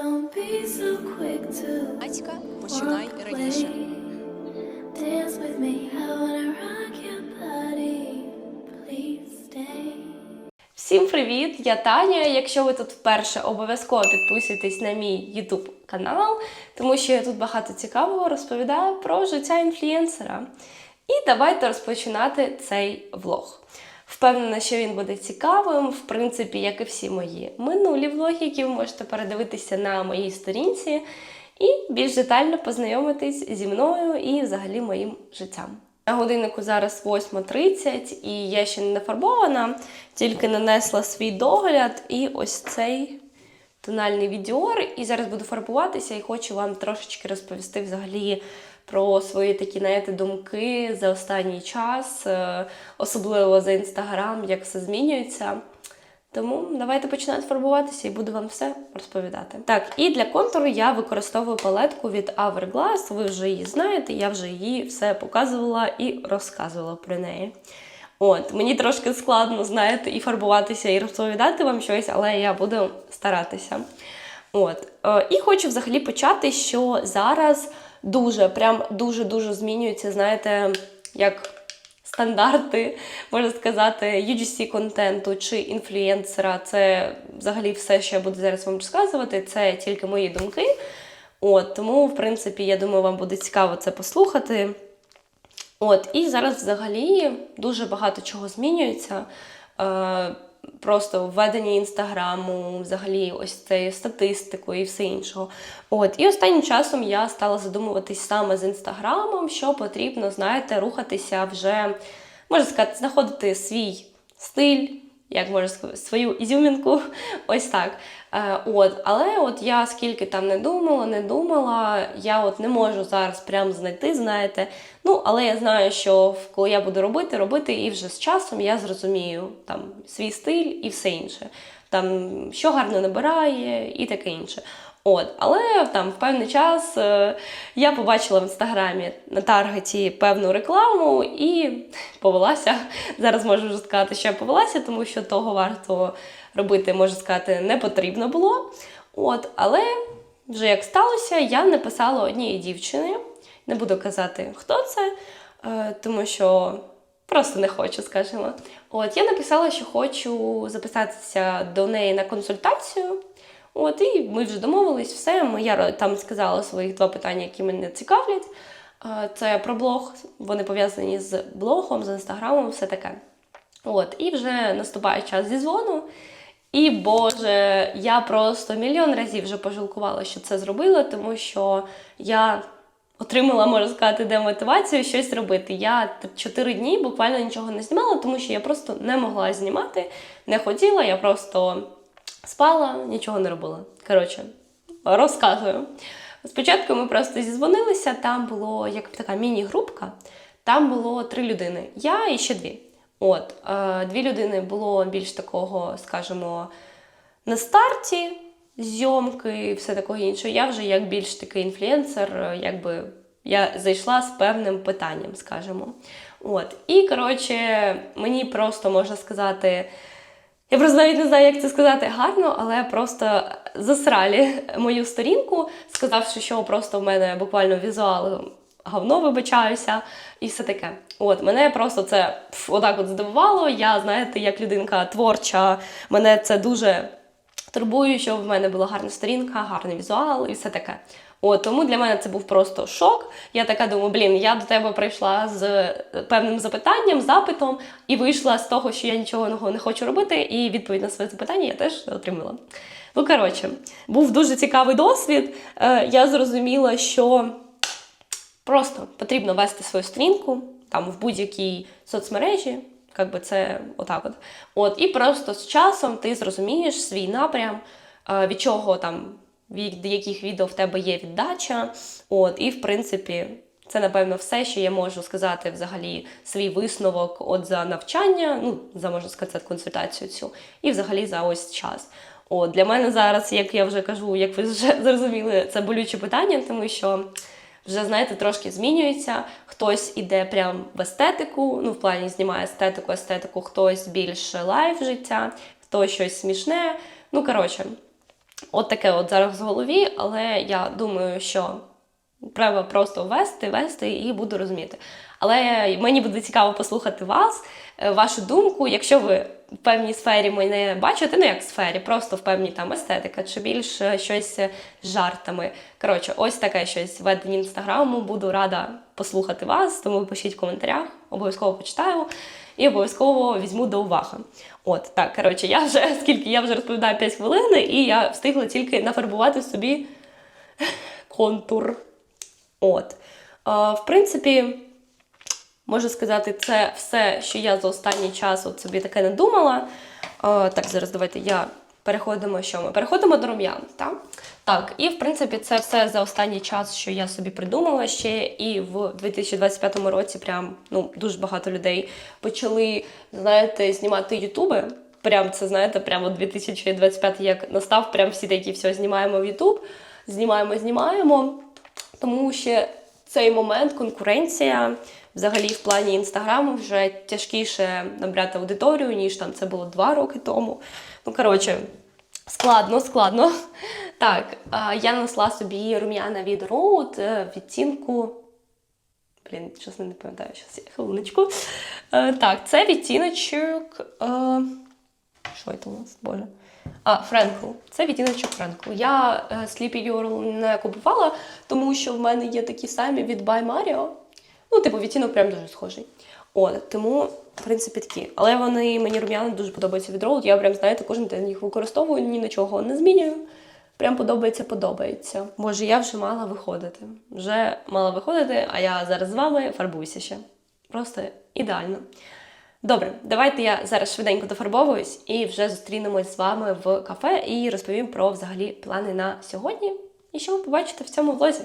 Don't be so quick to Батька починай раніше. away. Dance with me, I wanna rock your body. Please stay. Всім привіт! Я Таня. Якщо ви тут вперше, обов'язково підписуйтесь на мій YouTube канал, тому що я тут багато цікавого розповідаю про життя інфлюєнсера. І давайте розпочинати цей влог. Впевнена, що він буде цікавим, в принципі, як і всі мої минулі влоги, які ви можете передивитися на моїй сторінці, і більш детально познайомитись зі мною і взагалі моїм життям. На годиннику зараз 8.30 і я ще не нафарбована, тільки нанесла свій догляд і ось цей тональний відіор. І зараз буду фарбуватися і хочу вам трошечки розповісти взагалі про свої такі знаєте, думки за останній час, е, особливо за інстаграм, як все змінюється. Тому давайте починати фарбуватися і буду вам все розповідати. Так, і для контуру я використовую палетку від Hourglass. Ви вже її знаєте, я вже її все показувала і розказувала про неї. От, мені трошки складно, знаєте, і фарбуватися, і розповідати вам щось, але я буду старатися. От. Е, І хочу взагалі почати, що зараз дуже, прям дуже-дуже змінюється, знаєте, як стандарти, можна сказати, UGC контенту чи інфлюєнсера. Це взагалі все, що я буду зараз вам розказувати, це тільки мої думки. От, тому, в принципі, я думаю, вам буде цікаво це послухати. От, і зараз взагалі дуже багато чого змінюється. Просто введення інстаграму, взагалі, ось цією статистикою і все іншого. От, і останнім часом я стала задумуватись саме з інстаграмом, що потрібно, знаєте, рухатися вже, можна сказати, знаходити свій стиль, як можна сказати, свою ізюмінку, ось так. Е, от, але от я скільки там не думала, не думала, я от не можу зараз прям знайти, знаєте. Ну, але я знаю, що коли я буду робити, робити, і вже з часом я зрозумію там свій стиль і все інше. Там що гарно набирає і таке інше. От, але там в певний час е, я побачила в інстаграмі на таргеті певну рекламу і повелася. Зараз можу вже сказати, що я повелася, тому що того варто робити, можу сказати, не потрібно було. От, але вже як сталося, я написала одній дівчини. Не буду казати, хто це, е, тому що просто не хочу, скажімо. От я написала, що хочу записатися до неї на консультацію. От, і ми вже домовились, все. Я там сказала своїх два питання, які мене цікавлять. Це про блог, вони пов'язані з блогом, з інстаграмом, все таке. От, і вже наступає час зі дзвону. І Боже, я просто мільйон разів вже пожалкувала, що це зробила, тому що я отримала, можна сказати, демотивацію щось робити. Я чотири дні буквально нічого не знімала, тому що я просто не могла знімати, не хотіла, я просто спала, нічого не робила. Коротше, розказую. Спочатку ми просто зізвонилися, там було як така міні-групка, там було три людини. Я і ще дві. От, е, дві людини було більш такого, скажімо, на старті зйомки і все такого іншого. Я вже як більш такий інфлюенсер, е, якби я зайшла з певним питанням, скажімо. От. І, коротше, мені просто можна сказати. Я просто навіть не знаю, як це сказати гарно, але просто засралі мою сторінку, сказавши, що просто в мене буквально візуал говно вибачаюся, і все таке. От мене просто це пф, отак от здивувало. Я, знаєте, як людинка творча, мене це дуже турбує, що в мене була гарна сторінка, гарний візуал і все таке. От, тому для мене це був просто шок. Я така думаю, блін, я до тебе прийшла з е, певним запитанням, запитом, і вийшла з того, що я нічого не хочу робити, і відповідь на своє запитання я теж отримала. Ну, коротше, був дуже цікавий досвід. Е, Я зрозуміла, що просто потрібно вести свою сторінку там в будь-якій соцмережі. Як би це отак от. От, і просто з часом ти зрозумієш свій напрям, е, від чого там, від яких відео в тебе є віддача. От, і в принципі, це напевно все, що я можу сказати взагалі свій висновок от за навчання, ну за можна сказати, консультацію цю, і взагалі за ось час. От для мене зараз, як я вже кажу, як ви вже зрозуміли, це болюче питання, тому що вже знаєте, трошки змінюється. Хтось іде прям в естетику, ну в плані знімає естетику, естетику, хтось більш лайф життя, хтось щось смішне. Ну коротше, От таке от зараз в голові, але я думаю, що треба просто вести, вести і буду розуміти. Але мені буде цікаво послухати вас, е, вашу думку. Якщо ви в певній сфері мене бачите, ну як в сфері, просто в певній там естетика, чи більше щось з жартами. Коротше, ось таке щось ведення інстаграму. Буду рада послухати вас, тому пишіть в коментарях, обов'язково почитаю і обов'язково візьму до уваги. От так, коротше, я вже скільки я вже розповідаю 5 хвилин, і я встигла тільки нафарбувати собі контур. От. В принципі, можу сказати, це все, що я за останній час от собі таке надумала. А, так, зараз давайте я переходимо, що ми? Переходимо до рум'ян, так? Так, і в принципі, це все за останній час, що я собі придумала ще. І в 2025 році прям ну, дуже багато людей почали, знаєте, знімати ютуби. Прям це, знаєте, прямо 2025 як настав, прям всі такі все знімаємо в Ютуб, знімаємо, знімаємо. Тому що цей момент конкуренція взагалі в плані інстаграму вже тяжкіше набрати аудиторію, ніж там це було два роки тому. Ну, коротше, складно, складно. Так, я нанесла собі рум'яна від Road е, відтінку. Блін, чесно не пам'ятаю, щас я хвилиночку. Е, Так, це відтіночок. е, Що це у нас? Боже. А, Френкл. Це відтіночок Френкл. Я Sleepy Girl не купувала, тому що в мене є такі самі від By Mario. Ну, типу, відтінок прям дуже схожий. От, тому, в принципі, такі. Але вони мені рум'яни дуже подобаються від Road. Я прям, знаєте, кожен день їх використовую, ні на чого не змінюю. Прям подобається, подобається. Боже, я вже мала виходити. Вже мала виходити, а я зараз з вами фарбуюся ще. Просто ідеально. Добре, давайте я зараз швиденько дофарбовуюсь і вже зустрінемось з вами в кафе і розповім про взагалі плани на сьогодні. І що ви побачите в цьому влозі.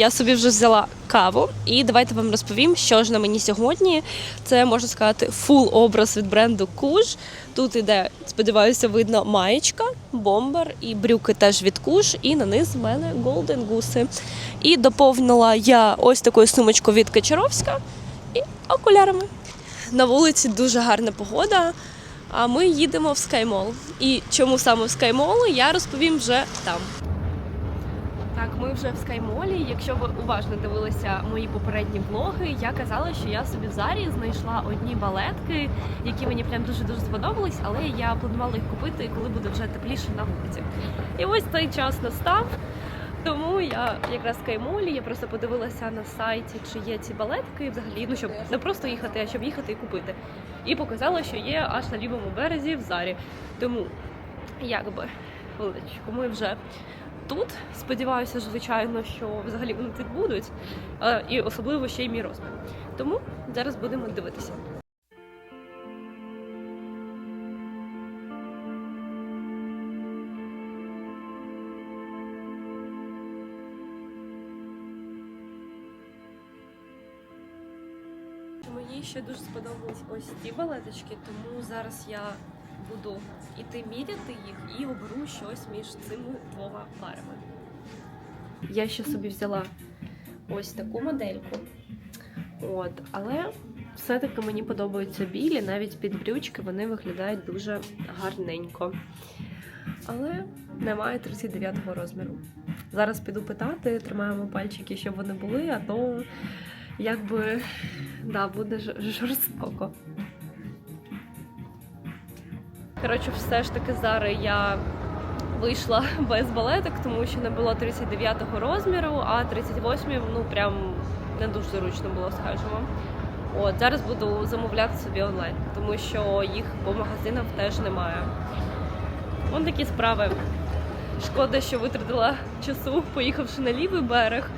Я собі вже взяла каву, і давайте вам розповім, що ж на мені сьогодні. Це можна сказати фул образ від бренду Куш. Тут іде, сподіваюся, видно маєчка, бомбер і брюки теж від Куш. І на низ в мене Golden Goose. І доповнила я ось такою сумочкою від Качаровська і окулярами. На вулиці дуже гарна погода. А ми їдемо в Скаймол. І чому саме в Скаймол, я розповім вже там. Так, ми вже в Скаймолі. Якщо ви уважно дивилися мої попередні влоги, я казала, що я собі в зарі знайшла одні балетки, які мені прям дуже дуже сподобались, але я планувала їх купити, коли буде вже тепліше на вулиці. І ось цей час настав. Тому я якраз в Скаймолі, я просто подивилася на сайті, чи є ці балетки взагалі, ну щоб не просто їхати, а щоб їхати і купити. І показала, що є аж на лівому березі в зарі. Тому, якби, хвилиночку, ми вже тут. Сподіваюся, звичайно, що взагалі вони тут будуть, е, і особливо ще й мій розмір. Тому зараз будемо дивитися. Мені ще дуже сподобались ось ці балеточки, тому зараз я буду іти міряти їх і оберу щось між цими двома парами. Я ще собі взяла ось таку модельку. От, але все-таки мені подобаються білі, навіть під брючки вони виглядають дуже гарненько. Але немає 39 розміру. Зараз піду питати, тримаємо пальчики, щоб вони були, а то якби да, буде жорстоко. Коротше, все ж таки зараз я вийшла без балеток, тому що не було 39-го розміру, а 38 ну прям не дуже зручно було, скажімо. От зараз буду замовляти собі онлайн, тому що їх по магазинах теж немає. Вон такі справи. Шкода, що витратила часу, поїхавши на лівий берег,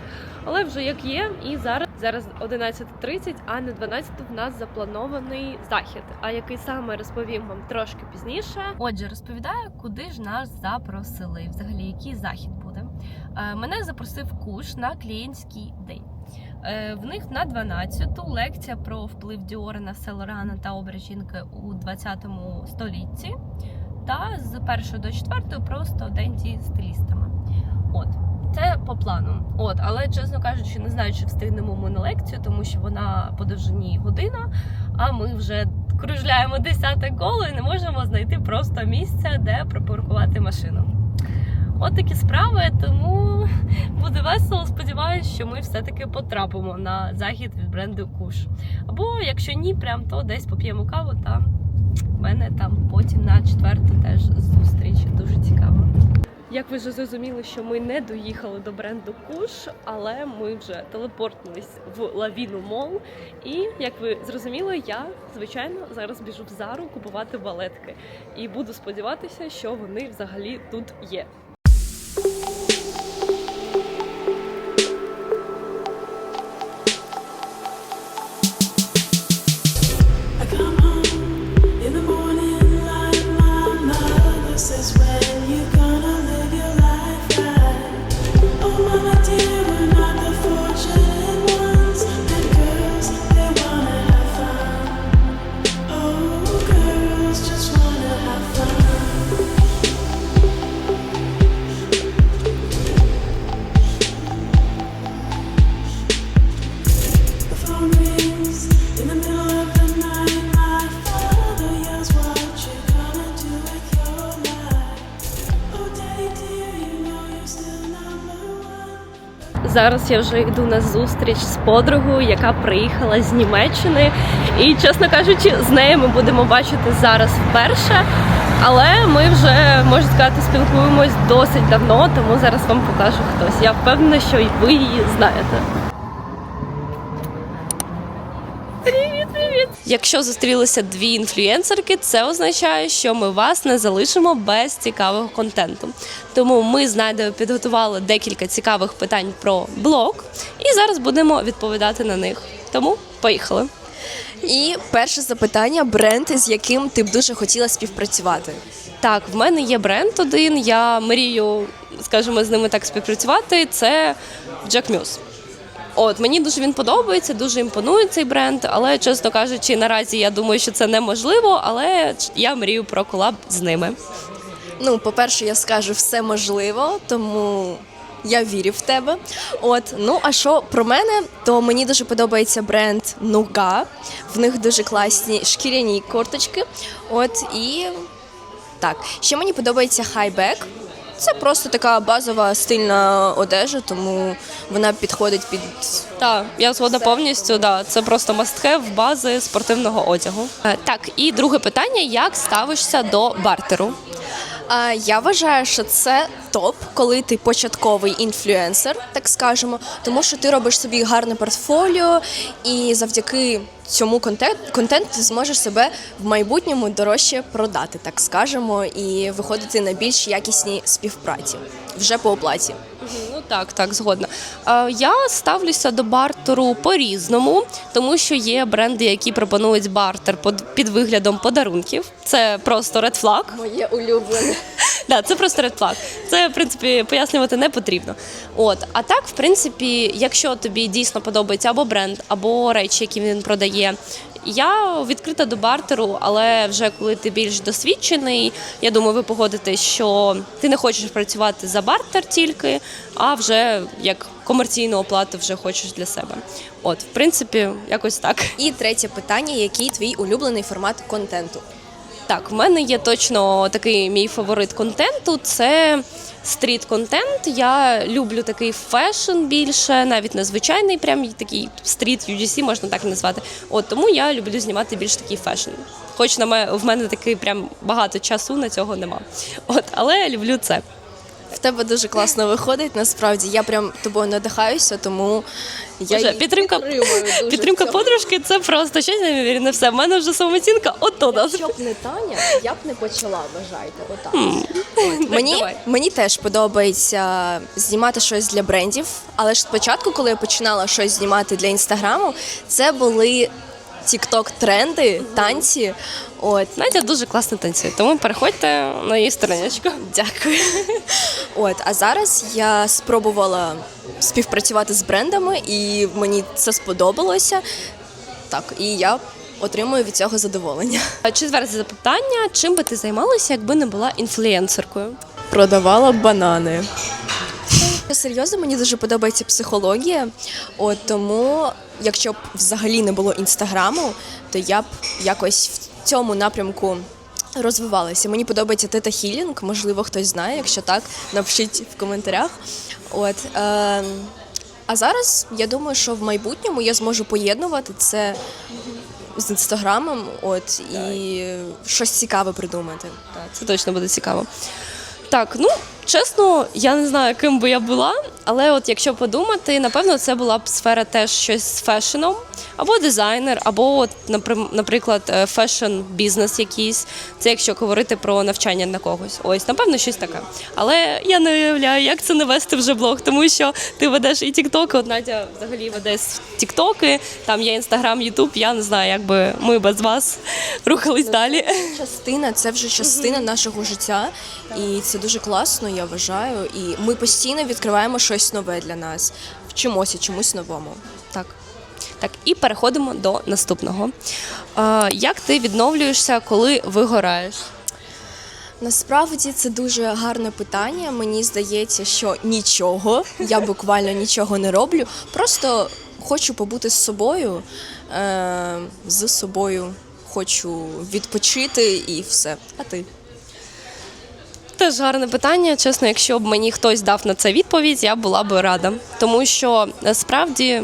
але вже як є, і зараз Зараз 11.30, а на 12 в нас запланований захід. А який саме розповім вам трошки пізніше. Отже, розповідаю, куди ж нас запросили. Взагалі, який захід буде. Е, Мене запросив куш на клієнтський день. Е, В них на 12-ту лекція про вплив Діора на Селорана та образ жінки у 20 столітті. Та з першої до четвертої про студенті стилістами. От. Це по плану. От, але чесно кажучи, не знаю, чи встигнемо ми на лекцію, тому що вона по довжині година, а ми вже кружляємо десяте коло і не можемо знайти просто місця, де припаркувати машину. От такі справи, тому буде весело. Сподіваюсь, що ми все-таки потрапимо на захід від бренду Куш. Або якщо ні, прям то десь поп'ємо каву та в мене там потім на четверту теж зустріч. Дуже цікаво. Як ви вже зрозуміли, що ми не доїхали до бренду Куш, але ми вже телепортнулись в лавіну мол. І як ви зрозуміли, я звичайно зараз біжу в зару купувати балетки. І буду сподіватися, що вони взагалі тут є. Зараз я вже йду на зустріч з подругою, яка приїхала з Німеччини. І, чесно кажучи, з нею ми будемо бачити зараз вперше. Але ми вже можна сказати спілкуємось досить давно, тому зараз вам покажу хтось. Я впевнена, що і ви її знаєте. Привіт, привіт! Якщо зустрілися дві інфлюенсерки, це означає, що ми вас не залишимо без цікавого контенту. Тому ми з Надею підготували декілька цікавих питань про блог, і зараз будемо відповідати на них. Тому поїхали. І перше запитання бренд, з яким ти б дуже хотіла співпрацювати. Так, в мене є бренд один. Я мрію, скажімо, з ними так співпрацювати. Це Jack Muse. От мені дуже він подобається, дуже імпонує цей бренд, але чесно кажучи, наразі я думаю, що це неможливо, але я мрію про колаб з ними. Ну, по-перше, я скажу все можливо, тому я вірю в тебе. От, ну а що про мене, то мені дуже подобається бренд Нуга. В них дуже класні шкіряні корточки. От і так, ще мені подобається хайбек. Це просто така базова стильна одежа, тому вона підходить під Так, я згодна повністю. Да, це просто must-have бази спортивного одягу. Е, Так, і друге питання: як ставишся до бартеру? Я вважаю, що це топ, коли ти початковий інфлюенсер, так скажемо, тому що ти робиш собі гарне портфоліо, і завдяки цьому контент, контент ти зможеш себе в майбутньому дорожче продати, так скажемо, і виходити на більш якісні співпраці вже по оплаті. Ну так, так, згодна. Я ставлюся до бартеру по-різному, тому що є бренди, які пропонують бартер під- під виглядом подарунків. Це просто red flag. Моє улюблене. Да, це просто red flag. Це, в принципі, пояснювати не потрібно. От, а так, в принципі, якщо тобі дійсно подобається або бренд, або речі, які він продає. Я відкрита до бартеру, але вже коли ти більш досвідчений, я думаю, ви погодитесь, що ти не хочеш працювати за бартер тільки, а вже як комерційну оплату вже хочеш для себе. От, в принципі, якось так. І третє питання: який твій улюблений формат контенту? Так, в мене є точно такий мій фаворит контенту. Це стріт-контент. Я люблю такий фешн більше, навіть незвичайний, прям такий стріт UGC, можна так назвати. От тому я люблю знімати більш такий фешн. Хоч на в мене такий прям багато часу на цього нема. От, але я люблю це. В тебе дуже класно виходить. Насправді я прям тобою надихаюся, тому я Боже, її підтримка- дуже Підтримка в цьому. подружки це просто щось неймовірне. Все, в мене вже самооцінка ото нас. Якщо б не Таня, я б не почала, вважайте. Отак. От. Мені, давай. мені теж подобається знімати щось для брендів, але ж спочатку, коли я починала щось знімати для інстаграму, це були тікток тренди, танці. От. Надя дуже класно танцює, тому переходьте на її страничку. Дякую. От, а зараз я спробувала співпрацювати з брендами, і мені це сподобалося. Так, і я отримую від цього задоволення. Четверте запитання: чим би ти займалася, якби не була інфлюенсеркою? Продавала банани. Серйозно, мені дуже подобається психологія. От тому, якщо б взагалі не було інстаграму, то я б якось в цьому напрямку розвивалася. Мені подобається тета хілінг, можливо, хтось знає. Якщо так, напишіть в коментарях. От е, а зараз я думаю, що в майбутньому я зможу поєднувати це з інстаграмом, от і щось цікаве придумати. Так, це точно буде цікаво. Так, ну чесно, я не знаю, ким би я була, але от якщо подумати, напевно, це була б сфера теж щось з фешеном, або дизайнер, або, от, наприклад, е, фешн-бізнес якийсь. Це якщо говорити про навчання на когось. Ось, напевно, щось таке. Але я не уявляю, як це не вести вже блог, тому що ти ведеш і тіктоки. От Надя взагалі веде тіктоки, там є інстаграм, ютуб. Я не знаю, як би ми без вас рухались далі. частина, це вже частина нашого життя, і це дуже класно, я вважаю. І ми постійно відкриваємо щось нове для нас, вчимося чомусь новому. Так. Так, і переходимо до наступного. Е, як ти відновлюєшся, коли вигораєш? Насправді це дуже гарне питання. Мені здається, що нічого, я буквально нічого не роблю. Просто хочу побути з собою, е- з собою хочу відпочити і все. А ти? Теж гарне питання. Чесно, якщо б мені хтось дав на це відповідь, я була б рада. Тому що насправді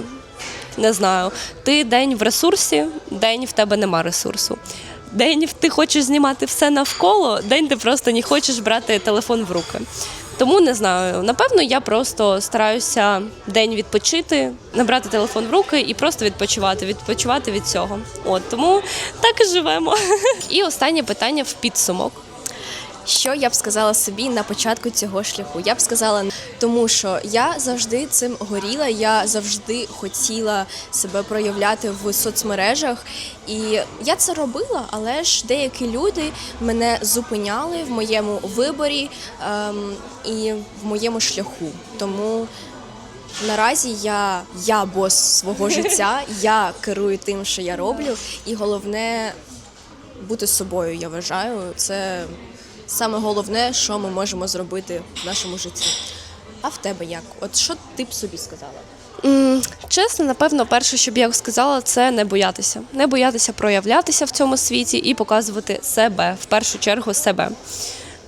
не знаю, ти день в ресурсі, день в тебе нема ресурсу. День ти хочеш знімати все навколо, день ти просто не хочеш брати телефон в руки. Тому не знаю. Напевно, я просто стараюся день відпочити, набрати телефон в руки і просто відпочивати, відпочивати від цього. От тому так і живемо. І останнє питання в підсумок. Що я б сказала собі на початку цього шляху? Я б сказала, тому що я завжди цим горіла, я завжди хотіла себе проявляти в соцмережах, і я це робила, але ж деякі люди мене зупиняли в моєму виборі ем, і в моєму шляху. Тому наразі я, я бос свого життя, я керую тим, що я роблю, і головне бути собою, я вважаю, це саме головне, що ми можемо зробити в нашому житті. А в тебе як? От що ти б собі сказала? М, Чесно, напевно, перше, що б я сказала, це не боятися. Не боятися проявлятися в цьому світі і показувати себе, в першу чергу себе.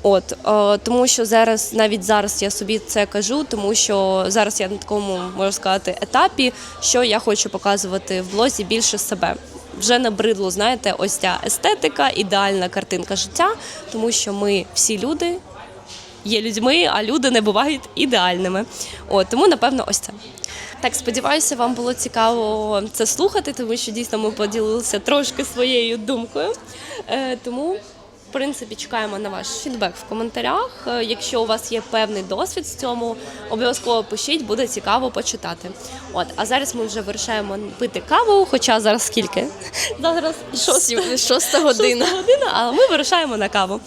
От е, тому, що зараз, навіть зараз я собі це кажу, тому що зараз я на такому можу сказати етапі, що я хочу показувати в блозі більше себе. Вже набридло, знаєте, ось ця естетика, ідеальна картинка життя, тому що ми всі люди, є людьми, а люди не бувають ідеальними. От тому, напевно, ось це. Так, сподіваюся, вам було цікаво це слухати, тому що дійсно ми поділилися трошки своєю думкою. Е, тому, в принципі, чекаємо на ваш фідбек в коментарях. Е, Якщо у вас є певний досвід з цьому, обов'язково пишіть, буде цікаво почитати. От, а зараз ми вже вирішаємо пити каву, хоча зараз скільки? Зараз шоста, година. година, але ми вирушаємо на каву.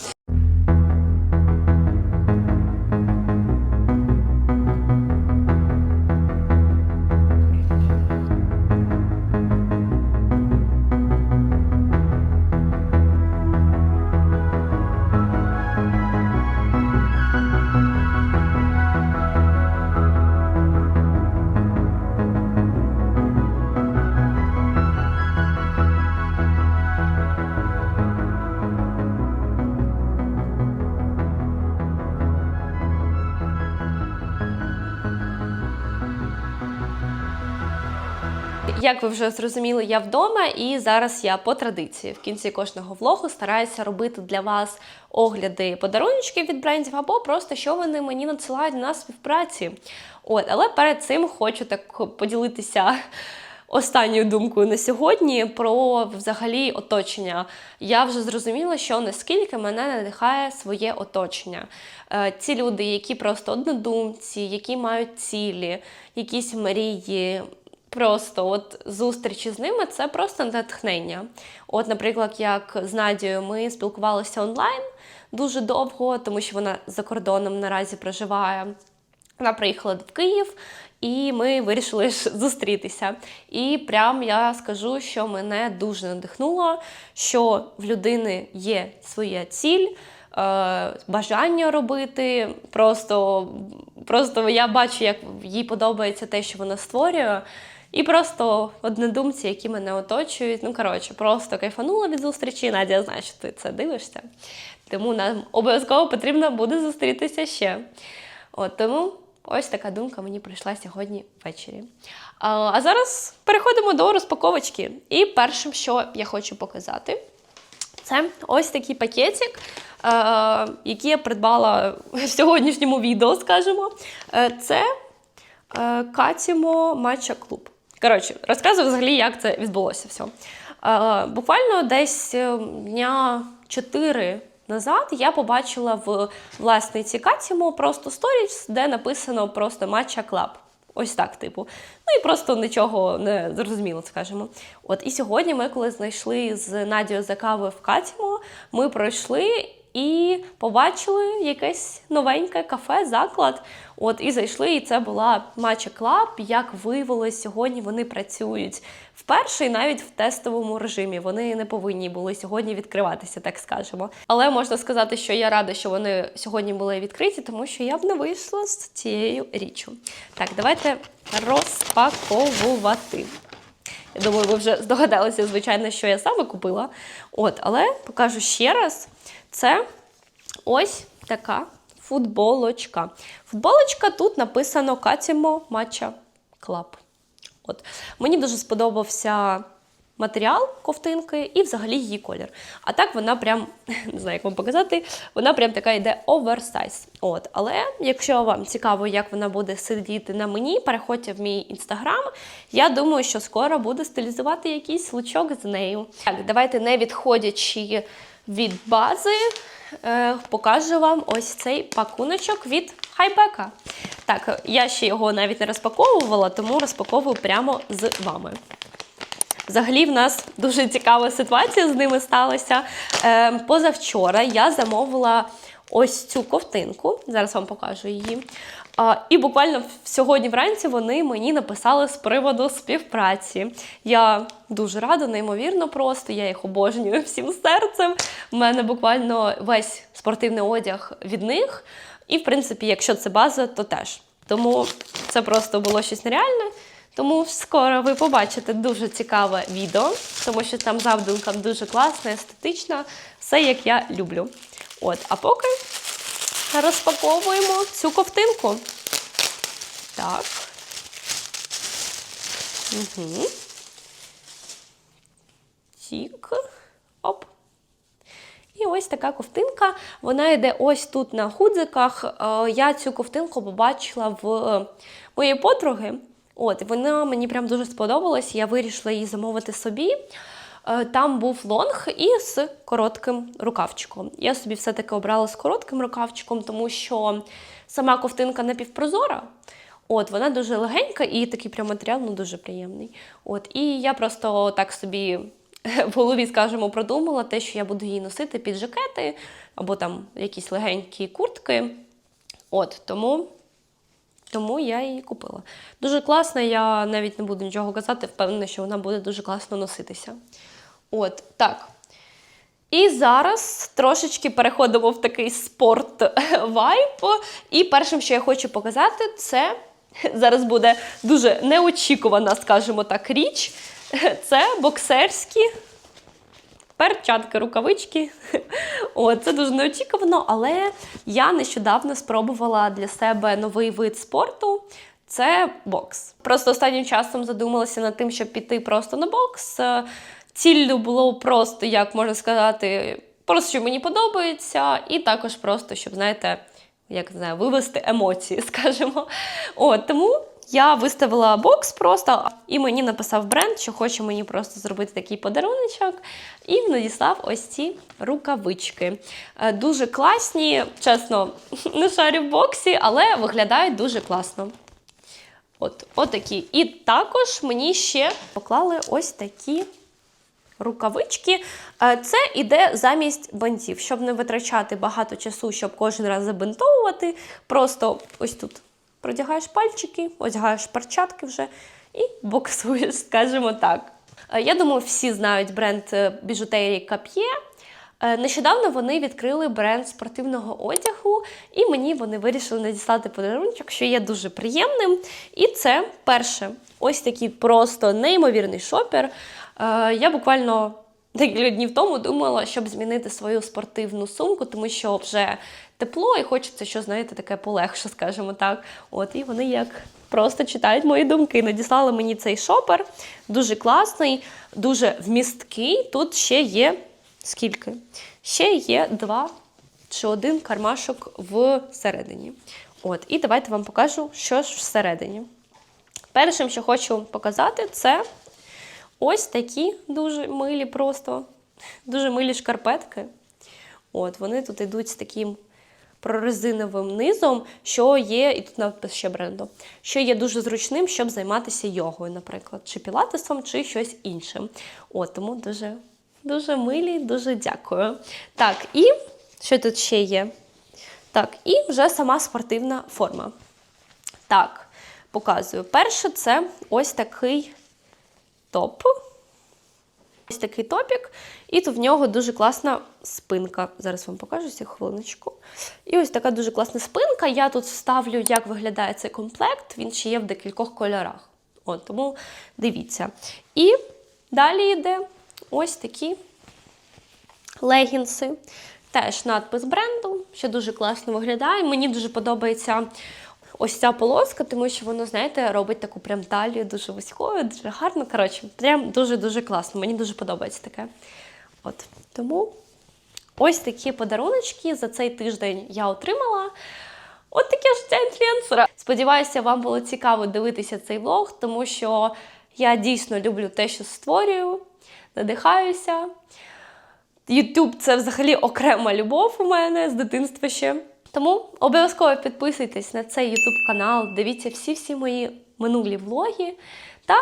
Як ви вже зрозуміли, я вдома, і зараз я по традиції в кінці кожного влогу стараюся робити для вас огляди подарунків від брендів або просто що вони мені надсилають на співпраці. От, але перед цим хочу так поділитися останньою думкою на сьогодні про взагалі оточення. Я вже зрозуміла, що наскільки мене надихає своє оточення. Е, Ці люди, які просто однодумці, які мають цілі, якісь мрії. Просто от зустрічі з ними це просто натхнення. От, наприклад, як з Надією ми спілкувалися онлайн дуже довго, тому що вона за кордоном наразі проживає. Вона приїхала в Київ, і ми вирішили зустрітися. І прям я скажу, що мене дуже надихнуло, що в людини є своя ціль. е, Бажання робити, просто, просто я бачу, як їй подобається те, що вона створює. І просто однодумці, які мене оточують. Ну, коротше, просто кайфанула від зустрічі. Надя, я знаю, що ти це дивишся. Тому нам обов'язково потрібно буде зустрітися ще. От тому ось така думка мені прийшла сьогодні ввечері. А, а зараз переходимо до розпаковочки. І першим, що я хочу показати, це ось такий пакетик, е, який я придбала в сьогоднішньому відео, скажімо. Е, це е, Катімо Матча Клуб. Коротше, розказую взагалі, як це відбулося все. Буквально десь е, дня 4 назад я побачила в власниці Катімо просто сторіс, де написано просто Матча Клаб. Ось так, типу. Ну і просто нічого не зрозуміло, скажімо. От і сьогодні ми, коли знайшли з Надією за кавою в Катімо, ми пройшли і побачили якесь новеньке кафе, заклад. От і зайшли, і це була Matcha Club. Як виявилось, сьогодні вони працюють вперше і навіть в тестовому режимі. Вони не повинні були сьогодні відкриватися, так скажемо. Але можна сказати, що я рада, що вони сьогодні були відкриті, тому що я б не вийшла з цією річчю. Так, давайте розпаковувати. Я думаю, ви вже здогадалися, звичайно, що я саме купила. От, але покажу ще раз. Це ось така футболочка. Футболочка тут написано Катімо Матча Клаб. От. Мені дуже сподобався матеріал ковтинки і взагалі її колір. А так вона прям, не знаю, як вам показати, вона прям така йде оверсайз. От. Але якщо вам цікаво, як вона буде сидіти на мені, переходьте в мій інстаграм. Я думаю, що скоро буду стилізувати якийсь лучок з нею. Так, давайте не відходячи від бази, е, покажу вам ось цей пакуночок від Хайбека. Так, я ще його навіть не розпаковувала, тому розпаковую прямо з вами. Взагалі, в нас дуже цікава ситуація з ними сталася. Е, позавчора я замовила ось цю ковтинку. Зараз вам покажу її. І буквально сьогодні вранці вони мені написали з приводу співпраці. Я дуже рада, неймовірно просто. Я їх обожнюю всім серцем. У мене буквально весь спортивний одяг від них. І, в принципі, якщо це база, то теж. Тому це просто було щось нереальне. Тому скоро ви побачите дуже цікаве відео, тому що там завданка дуже класна, естетична, все як я люблю. От, а поки розпаковуємо цю ковтинку. Так. Угу. Тік. Оп. І ось така ковтинка. Вона йде ось тут на гудзиках. Е, Я цю ковтинку побачила в е, моєї подруги. От, вона мені прям дуже сподобалась. Я вирішила її замовити собі. Е, Там був лонг і з коротким рукавчиком. Я собі все-таки обрала з коротким рукавчиком, тому що сама ковтинка напівпрозора. От, вона дуже легенька і такий прям матеріал ну, дуже приємний. От, і я просто так собі в голові, скажімо, продумала те, що я буду її носити під жакети або там якісь легенькі куртки. От, тому, тому я її купила. Дуже класна, я навіть не буду нічого казати, впевнена, що вона буде дуже класно носитися. От, так. І зараз трошечки переходимо в такий спорт-вайп. І першим, що я хочу показати, це зараз буде дуже неочікувана, скажімо так, річ. Це боксерські перчатки, рукавички. О, це дуже неочікувано, але я нещодавно спробувала для себе новий вид спорту. це бокс. Просто останнім часом задумалася над тим, щоб піти просто на бокс. Е, Ціллю було просто, як можна сказати, просто що мені подобається, і також просто, щоб, знаєте, як не знаю, вивести емоції, скажімо. От тому я виставила бокс просто, і мені написав бренд, що хоче мені просто зробити такий подаруночок, і надіслав ось ці рукавички. Е, Дуже класні, чесно, не шарю в боксі, але виглядають дуже класно. От, отакі. І також мені ще поклали ось такі рукавички. Е, Це іде замість бантів, щоб не витрачати багато часу, щоб кожен раз забинтовувати. Просто ось тут продягаєш пальчики, одягаєш перчатки вже і боксуєш, скажімо так. Е, Я думаю, всі знають бренд е, біжутерії Кап'є. Е, Нещодавно вони відкрили бренд спортивного одягу, і мені вони вирішили надіслати подарунок, що є дуже приємним. І це перше, ось такий просто неймовірний шопер. Я буквально декілька днів тому думала, щоб змінити свою спортивну сумку, тому що вже тепло і хочеться щось, знаєте, таке полегше, скажімо так. От, і вони як просто читають мої думки. Надіслали мені цей шопер. Дуже класний, дуже вмісткий. Тут ще є скільки? Ще є два чи один кармашок всередині. От, і давайте вам покажу, що ж всередині. Першим, що хочу показати, це ось такі дуже милі, просто дуже милі шкарпетки. От, вони тут йдуть з таким прорезиновим низом, що є, і тут напис ще бренду, що є дуже зручним, щоб займатися йогою, наприклад, чи пілатесом, чи щось іншим. От, тому дуже, дуже милі, дуже дякую. Так, і що тут ще є? Так, і вже сама спортивна форма. Так, показую. Перше, це ось такий топ. Ось такий топік, і тут в нього дуже класна спинка. Зараз вам покажу цю хвилиночку. І ось така дуже класна спинка. Я тут вставлю, як виглядає цей комплект. Він ще є в декількох кольорах. От, тому дивіться. І далі йде ось такі легінси. Теж надпис бренду, що дуже класно виглядає. Мені дуже подобається ось ця полоска, тому що воно, знаєте, робить таку прям талію дуже вузькою, дуже гарно. Коротше, прям дуже-дуже класно. Мені дуже подобається таке. От тому ось такі подаруночки за цей тиждень я отримала. От таке життя інфлюенсера. Сподіваюся, вам було цікаво дивитися цей влог, тому що я дійсно люблю те, що створюю, надихаюся. YouTube це взагалі окрема любов у мене з дитинства ще. Тому обов'язково підписуйтесь на цей YouTube канал, дивіться всі-всі мої минулі влоги. Та,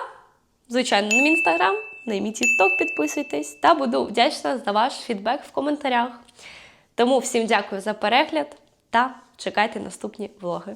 звичайно, на інстаграм, на мій TikTok підписуйтесь. Та буду вдячна за ваш фідбек в коментарях. Тому всім дякую за перегляд та чекайте наступні влоги.